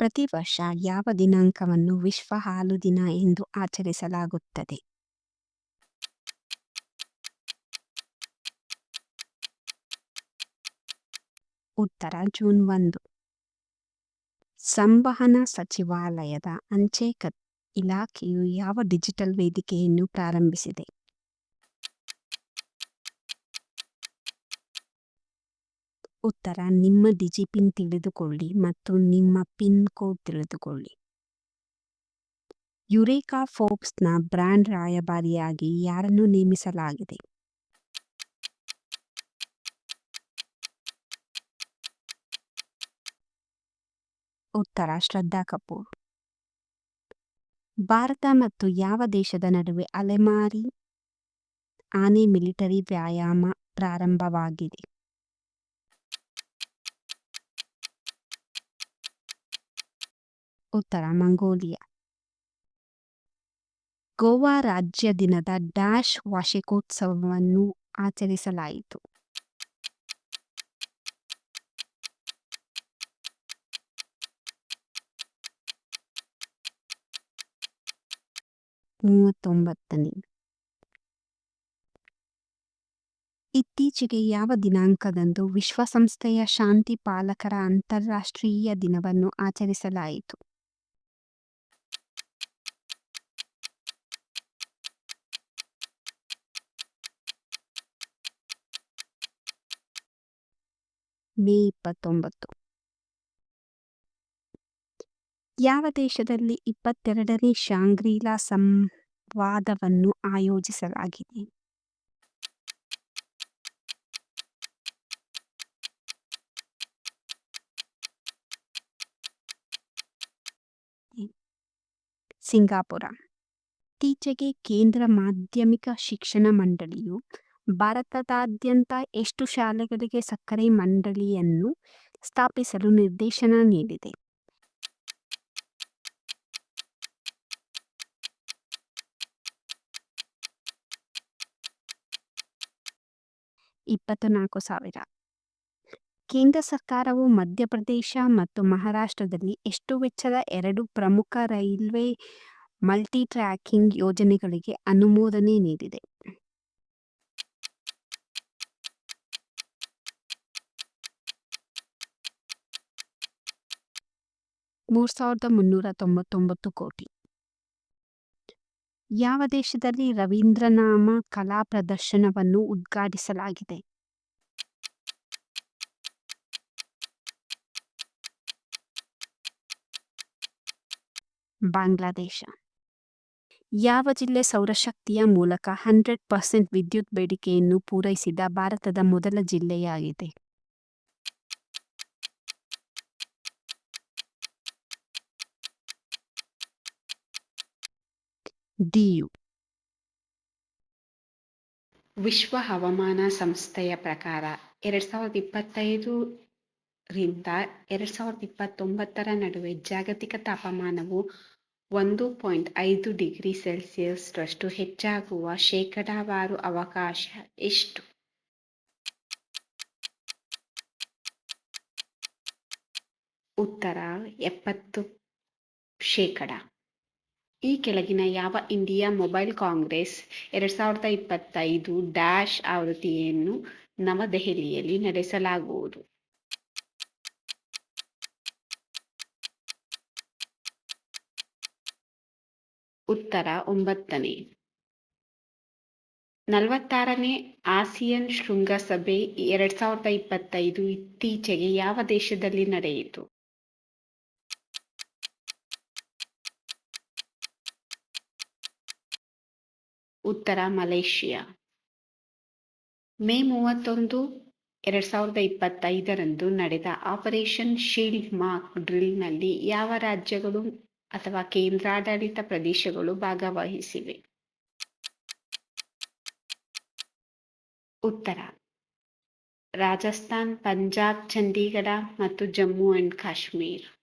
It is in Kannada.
ಪ್ರತಿ ವರ್ಷ ಯಾವ ದಿನಾಂಕವನ್ನು ವಿಶ್ವ ಹಾಲು ದಿನ ಎಂದು ಆಚರಿಸಲಾಗುತ್ತದೆ? ಉತ್ತರ ಜೂನ್ ಒಂದು. ಸಂವಹನ ಸಚಿವಾಲಯದ ಅಂಚೆ ಇಲಾಖೆಯು ಯಾವ ಡಿಜಿಟಲ್ ವೇದಿಕೆಯನ್ನು ಪ್ರಾರಂಭಿಸಿದೆ? ಉತ್ತರ, ನಿಮ್ಮ ಡಿಜಿಪಿನ್ ತಿಳಿದುಕೊಳ್ಳಿ ಮತ್ತು ನಿಮ್ಮ ಪಿನ್ ಕೋಡ್ ತಿಳಿದುಕೊಳ್ಳಿ. ಯುರೇಕಾ ಫೋರ್ಬ್ಸ್ನ ಬ್ರ್ಯಾಂಡ್ ರಾಯಭಾರಿಯಾಗಿ ಯಾರನ್ನು ನೇಮಿಸಲಾಗಿದೆ? ಉತ್ತರ, ಶ್ರದ್ಧಾ ಕಪೂರ್. ಭಾರತ ಮತ್ತು ಯಾವ ದೇಶದ ನಡುವೆ ಅಲೆಮಾರಿ ಆನೆ ಮಿಲಿಟರಿ ವ್ಯಾಯಾಮ ಪ್ರಾರಂಭವಾಗಿದೆ? ಉತ್ತರ ಮಂಗೋಲಿಯಾ. ಗೋವಾ ರಾಜ್ಯ ದಿನದ ಡ್ಯಾಶ್ ವಾರ್ಷಿಕೋತ್ಸವವನ್ನು ಆಚರಿಸಲಾಯಿತು. ಇತ್ತೀಚೆಗೆ ಯಾವ ದಿನಾಂಕದಂದು ವಿಶ್ವಸಂಸ್ಥೆಯ ಶಾಂತಿ ಪಾಲಕರ ಅಂತಾರಾಷ್ಟ್ರೀಯ ದಿನವನ್ನು ಆಚರಿಸಲಾಯಿತು? ಮೇ ಇಪ್ಪತ್ತೊಂಬತ್ತು. ಯಾವ ದೇಶದಲ್ಲಿ ಇಪ್ಪತ್ತೆರಡನೇ ಶಾಂಗ್ರೀಲಾ ಸಂವಾದವನ್ನು ಆಯೋಜಿಸಲಾಗಿದೆ? ಸಿಂಗಾಪುರ. ಇತ್ತೀಚೆಗೆ ಕೇಂದ್ರ ಮಾಧ್ಯಮಿಕ ಶಿಕ್ಷಣ ಮಂಡಳಿಯು ಭಾರತದಾದ್ಯಂತ ಎಷ್ಟು ಶಾಲೆಗಳಿಗೆ ಸಕ್ಕರೆ ಮಂಡಳಿಯನ್ನು ಸ್ಥಾಪಿಸಲು ನಿರ್ದೇಶನ ನೀಡಿದೆ? ಇಪ್ಪತ್ನಾಲ್ಕು ಸಾವಿರ. ಕೇಂದ್ರ ಸರ್ಕಾರವು ಮಧ್ಯಪ್ರದೇಶ ಮತ್ತು ಮಹಾರಾಷ್ಟ್ರದಲ್ಲಿ ಎಷ್ಟು ವೆಚ್ಚದ ಎರಡು ಪ್ರಮುಖ ರೈಲ್ವೆ ಮಲ್ಟಿ ಟ್ರ್ಯಾಕಿಂಗ್ ಯೋಜನೆಗಳಿಗೆ ಅನುಮೋದನೆ ನೀಡಿದೆ? ಮೂರ್ ಸಾವಿರದ ಮುನ್ನೂರ ತೊಂಬತ್ತೊಂಬತ್ತು ಕೋಟಿ. ಯಾವ ದೇಶದಲ್ಲಿ ರವೀಂದ್ರನಾಮ ಕಲಾ ಪ್ರದರ್ಶನವನ್ನು ಉದ್ಘಾಟಿಸಲಾಗಿದೆ? ಬಾಂಗ್ಲಾದೇಶ. ಯಾವ ಜಿಲ್ಲೆ ಸೌರಶಕ್ತಿಯ ಮೂಲಕ ಹಂಡ್ರೆಡ್ ಪರ್ಸೆಂಟ್ ವಿದ್ಯುತ್ ಬೇಡಿಕೆಯನ್ನು ಪೂರೈಸಿದ ಭಾರತದ ಮೊದಲ ಜಿಲ್ಲೆಯಾಗಿದೆ? ಡಿಯು. ವಿಶ್ವ ಹವಾಮಾನ ಸಂಸ್ಥೆಯ ಪ್ರಕಾರ ಎರಡ್ ಸಾವಿರದ ಇಪ್ಪತ್ತೈದು ರಿಂದ ಎರಡ್ ಸಾವಿರದ ಇಪ್ಪತ್ತೊಂಬತ್ತರ ನಡುವೆ ಜಾಗತಿಕ ತಾಪಮಾನವು ಒಂದು ಪಾಯಿಂಟ್ ಐದು ಡಿಗ್ರಿ ಸೆಲ್ಸಿಯಸ್ ರಷ್ಟು ಹೆಚ್ಚಾಗುವ ಶೇಕಡಾವಾರು ಅವಕಾಶ ಎಷ್ಟು? ಉತ್ತರ, ಎಪ್ಪತ್ತು ಶೇಕಡ. ಈ ಕೆಳಗಿನ ಯಾವ ಇಂಡಿಯಾ ಮೊಬೈಲ್ ಕಾಂಗ್ರೆಸ್ ಎರಡ್ ಸಾವಿರದ ಇಪ್ಪತ್ತೈದು ಡ್ಯಾಶ್ ಆವೃತ್ತಿಯನ್ನು ನವದೆಹಲಿಯಲ್ಲಿ ನಡೆಸಲಾಗುವುದು? ಉತ್ತರ ಒಂಬತ್ತನೇ. ನಲವತ್ತಾರನೇ ಆಸಿಯನ್ ಶೃಂಗಸಭೆ ಎರಡ್ ಸಾವಿರದ ಇಪ್ಪತ್ತೈದು ಇತ್ತೀಚೆಗೆ ಯಾವ ದೇಶದಲ್ಲಿ ನಡೆಯಿತು? ಉತ್ತರ ಮಲೇಷಿಯಾ. ಮೇ ಮೂವತ್ತೊಂದು, ಎರಡ್ ಸಾವಿರದ ಇಪ್ಪತ್ತೈದರಂದು ನಡೆದ ಆಪರೇಷನ್ ಶೀಲ್ಡ್ ಮಾರ್ಕ್ ಡ್ರಿಲ್ನಲ್ಲಿ ಯಾವ ರಾಜ್ಯಗಳು ಅಥವಾ ಕೇಂದ್ರಾಡಳಿತ ಪ್ರದೇಶಗಳು ಭಾಗವಹಿಸಿವೆ? ಉತ್ತರ. ರಾಜಸ್ಥಾನ್, ಪಂಜಾಬ್, ಚಂಡೀಗಢ ಮತ್ತು ಜಮ್ಮು ಅಂಡ್ ಕಾಶ್ಮೀರ್.